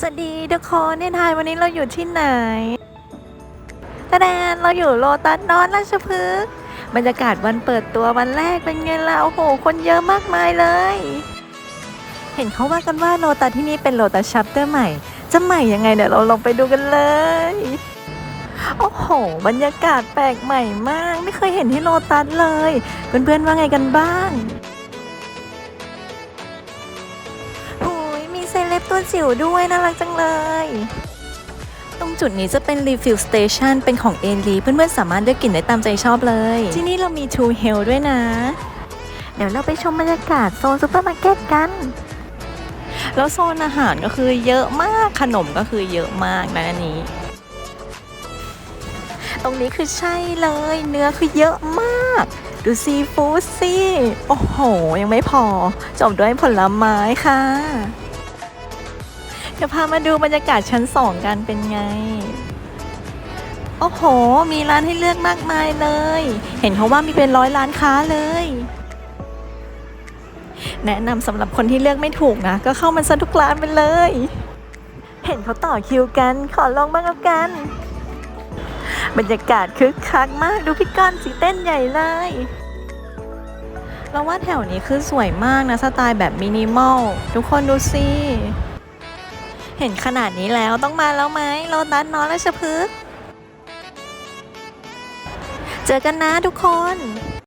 สวัสดีทุกคนเนี่ยทายวันนี้เราอยู่ที่ไหนตะแดนเราอยู่โลตัสนอนราชพฤกษ์บรรยากาศวันเปิดตัววันแรกเป็นไงล่ะโอ้โห คนเยอะมากมายเลย เห็นเขาว่ากันว่าโลตัสที่นี่เป็นโลตัสชัปเตอร์ใหม่ จะใหม่ยังไงเดี๋ยวเราลองไปดูกันเลย โอ้โห บรรยากาศแปลกใหม่มาก ไม่เคยเห็นที่โลตัสเลย เพื่อนๆว่าไงกันบ้าง เซเลบตัวจิ๋วด้วยน่ารักจังเลย ตรงจุดนี้จะเป็น refill station เป็นของเอลีเพื่อนๆสามารถเลือกกลิ่นได้ตามใจชอบเลย ที่นี่เรามี True Health ด้วยนะ เดี๋ยวเราไปชมบรรยากาศโซนซูเปอร์มาร์เก็ตกันแล้วโซนอาหารก็คือเยอะมากขนมก็คือเยอะมากนะอันนี้ ตรงนี้คือใช่เลย เนื้อคือเยอะมาก ดูซีฟู้ดสิโอ้โห ยังไม่พอ จบด้วยผลไม้ค่ะ เดี๋ยวพามาดูบรรยากาศชั้นสองกันเป็นไง โอ้โห มีร้านให้เลือกมากมายเลย เห็นเขาว่ามีเป็นร้อยร้านค้าเลย แนะนำสำหรับคนที่เลือกไม่ถูกนะ ก็เข้ามาซะทุกร้านไปเลย เห็นเขาต่อคิวกัน ขอลองบ้างแล้วกัน บรรยากาศคึกคักมาก ดูพี่ก้อนสีเต้นใหญ่เลยเราว่าแถวนี้คือสวยมากนะ สไตล์แบบมินิมอล ทุกคนดูสิ เห็นขนาดนี้แล้วต้องมาแล้วไหมโลตัสน้อนราชพฤกษ์เจอกันนะทุกคน